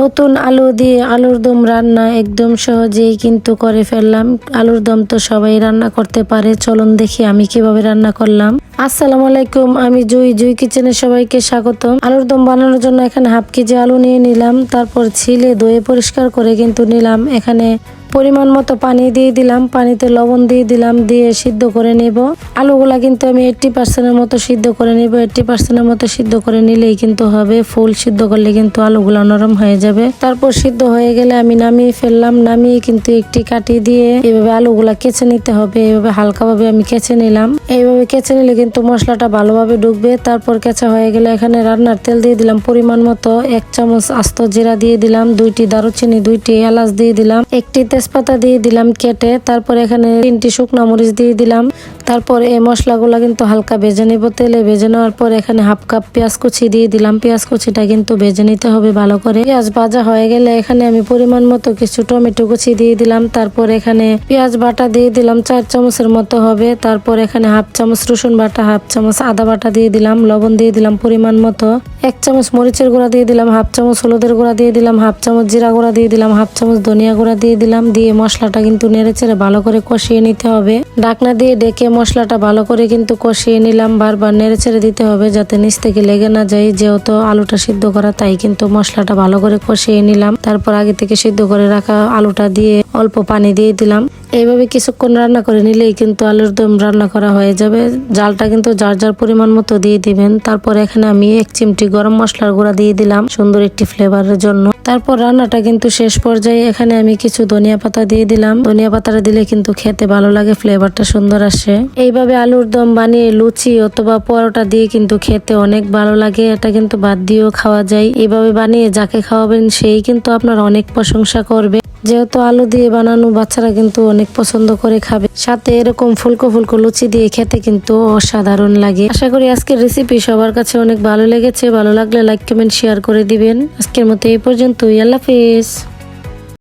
নতুন আলু দিয়ে আলুর দম রান্না একদম সহজেই কিন্তু করে ফেললাম। আলুর দম তো সবাই রান্না করতে পারে। চলুন দেখি আমি কীভাবে রান্না করলাম। আসসালামু আলাইকুম, আমি জুই জুই কিচেনে সবাইকে স্বাগতম। আলুর দম বানানোর জন্য এখানে হাফ কেজি আলু নিয়ে নিলাম। তারপর ছিলে ধুয়ে পরিষ্কার করে কিন্তু নিলাম। এখানে পরিমাণ মতো পানি দিয়ে দিলাম। পানিতে লবণ দিয়ে দিলাম, দিয়ে সিদ্ধ করে নেব। আলুগুলা কিন্তু আমি এইট্টি পার্সেন্টের মতো সিদ্ধ করে নেব। এইট্টি পার্সেন্টের মতো সিদ্ধ করে নিলেই কিন্তু হবে। ফুল সিদ্ধ করলে কিন্তু আলুগুলা নরম হয়ে যাবে। তারপর সিদ্ধ হয়ে গেলে আমি নামিয়ে ফেললাম। নামিয়ে কিন্তু একটি কাটি দিয়ে এভাবে আলুগুলা কেচে নিতে হবে। এভাবে হালকাভাবে আমি কেচে নিলাম। এইভাবে কেচে নিলে কিন্তু মশলাটা ভালোভাবে ঢুকবে। তারপর কেঁচা হয়ে গেলে এখানে রান্নার তেল দিয়ে দিলাম পরিমাণ মতো। এক চামচ আস্ত জিরা দিয়ে দিলাম, দুইটি দারুচিনি, দুইটি এলাচ দিয়ে দিলাম। একটি তেজপাতা দিয়ে দিলাম কেটে, তারপর এখানে তিনটি শুকনো মরিচ দিয়ে দিলাম। তারপর এই মশলাগুলো কিন্তু হালকা ভেজে নিব তেলে। ভেজে নেওয়ার পর এখানে হাফ কাপ পেঁয়াজ কুচি দিয়ে দিলাম। পেঁয়াজ কুচিটা কিন্তু ভেজে নিতে হবে ভালো করে। পেঁয়াজ ভাজা হয়ে গেলে এখানে আমি পরিমাণ মতো কিছু টমেটো কুচি দিয়ে দিলাম। তারপর এখানে পেঁয়াজ বাটা দিয়ে দিলাম, চার চামচের মতো হবে। তারপর এখানে হাফ চামচ রসুন বাটা, হাফ চামচ আদা বাটা দিয়ে দিলাম, লবণ দিয়ে দিলাম পরিমাণ মতো। এক চামচ মরিচের গুঁড়া দিয়ে দিলাম, হাফ চামচ হলুদের গুঁড়া দিয়ে দিলাম, হাফ চামচ জিরা গুঁড়া দিয়ে দিলাম, হাফ চামচ ধনিয়া গুঁড়া দিয়ে দিলাম। দিয়ে মশলাটা কিন্তু নেড়ে চেড়ে ভালো করে কষিয়ে নিতে হবে। ডাকনা দিয়ে ডেকে মশলাটা ভালো করে কিন্তু কষিয়ে নিলাম। বারবার নেড়ে চেড়ে দিতে হবে যাতে নিচ থেকে লেগে না যায়। যেহেতু আলুটা সিদ্ধ করা, তাই কিন্তু মশলাটা ভালো করে কষিয়ে নিলাম। তারপর আগে থেকে সিদ্ধ করে রাখা আলুটা দিয়ে অল্প পানি দিয়ে দিলাম। এইভাবে কিছুক্ষণ রান্না করে নিলেই কিন্তু আলুর দম রান্না করা হয়ে যাবে। জালটা কিন্তু যার যার পরিমাণ মতো দিয়ে দিবেন। তারপর এখানে আমি এক চিমটি গরম মশলার গুঁড়া দিয়ে দিলাম সুন্দর একটি ফ্লেভারের জন্য। তারপর রান্নাটা কিন্তু শেষ পর্যায়ে এখানে আমি কিছু ধনিয়া পাতা দিয়ে দিলাম। ধনিয়া পাতাটা দিলে কিন্তু খেতে ভালো লাগে, ফ্লেভারটা সুন্দর আসে। এইভাবে আলুর দম বানিয়ে লুচি অথবা পরোটা দিয়ে কিন্তু খেতে অনেক ভালো লাগে। এটা কিন্তু বাদ দিয়েও খাওয়া যায়। এইভাবে বানিয়ে যাকে খাওয়াবেন, সেই কিন্তু আপনার অনেক প্রশংসা করবে। যেহেতু আলু দিয়ে বানানো বাচ্চারা কিন্তু অনেক পছন্দ করে খাবে। সাথে এরকম ফুলকো ফুলকো লুচি দিয়ে খেতে কিন্তু অসাধারণ লাগে। আশা করি আজকের রেসিপি সবার কাছে অনেক ভালো লেগেছে। ভালো লাগলে লাইক কমেন্ট শেয়ার করে দিবেন। আজকের মতো এই পর্যন্তই। আল্লাহ হাফিজ।